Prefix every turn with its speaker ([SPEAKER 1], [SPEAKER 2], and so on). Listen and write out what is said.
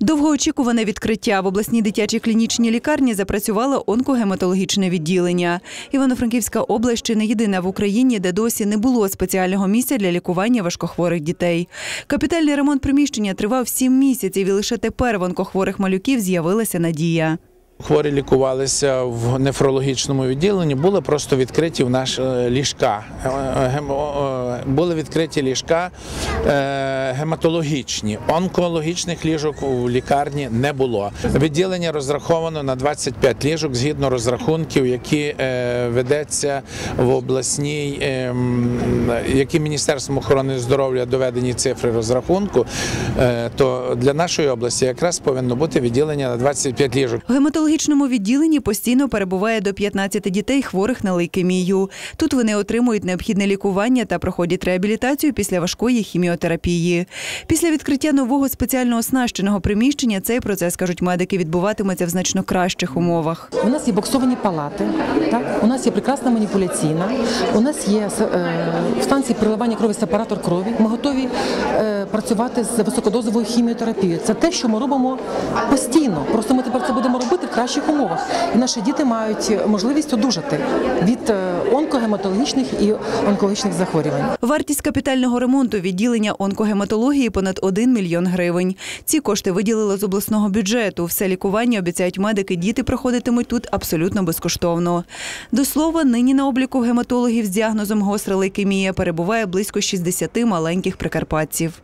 [SPEAKER 1] Довгоочікуване відкриття в обласній дитячій клінічній лікарні запрацювало онкогематологічне відділення. Івано-Франківська область ще не єдина в Україні, де досі не було спеціального місця для лікування важкохворих дітей. Капітальний ремонт приміщення тривав сім місяців, і лише тепер в онкохворих малюків з'явилася надія.
[SPEAKER 2] Хворі лікувалися в нефрологічному відділенні, були просто відкриті в наш е, ліжка. Е, е, Були відкриті ліжка гематологічні. Онкологічних ліжок у лікарні не було. Відділення розраховано на 25 ліжок згідно розрахунків, які ведеться в обласній, е, які Міністерством охорони здоров'я доведені цифри розрахунку. То для нашої області якраз повинно бути відділення на 25 ліжок.
[SPEAKER 1] В гематологічному відділенні постійно перебуває до 15 дітей, хворих на лейкемію. Тут вони отримують необхідне лікування та проходять реабілітацію після важкої хіміотерапії. Після відкриття нового спеціально оснащеного приміщення цей процес, кажуть медики, відбуватиметься в значно кращих умовах.
[SPEAKER 3] У нас є боксовані палати, так? у нас є прекрасна маніпуляційна, у нас є е, станції приливання крові сепаратор крові. Ми готові е, працювати з високодозовою хіміотерапією. Це те, що ми робимо постійно. Просто ми тепер це будемо робити кращих умовах. І наші діти мають можливість одужати від е, онкогематологічних і онкологічних захворювань.
[SPEAKER 1] Вартість капітального ремонту відділення онкогематології понад 1 мільйон гривень. Ці кошти виділили з обласного бюджету. Все лікування обіцяють медики. Діти проходитимуть тут абсолютно безкоштовно. До слова, нині на обліку гематологів з діагнозом гостра лейкемія перебуває близько 60 маленьких прикарпатців.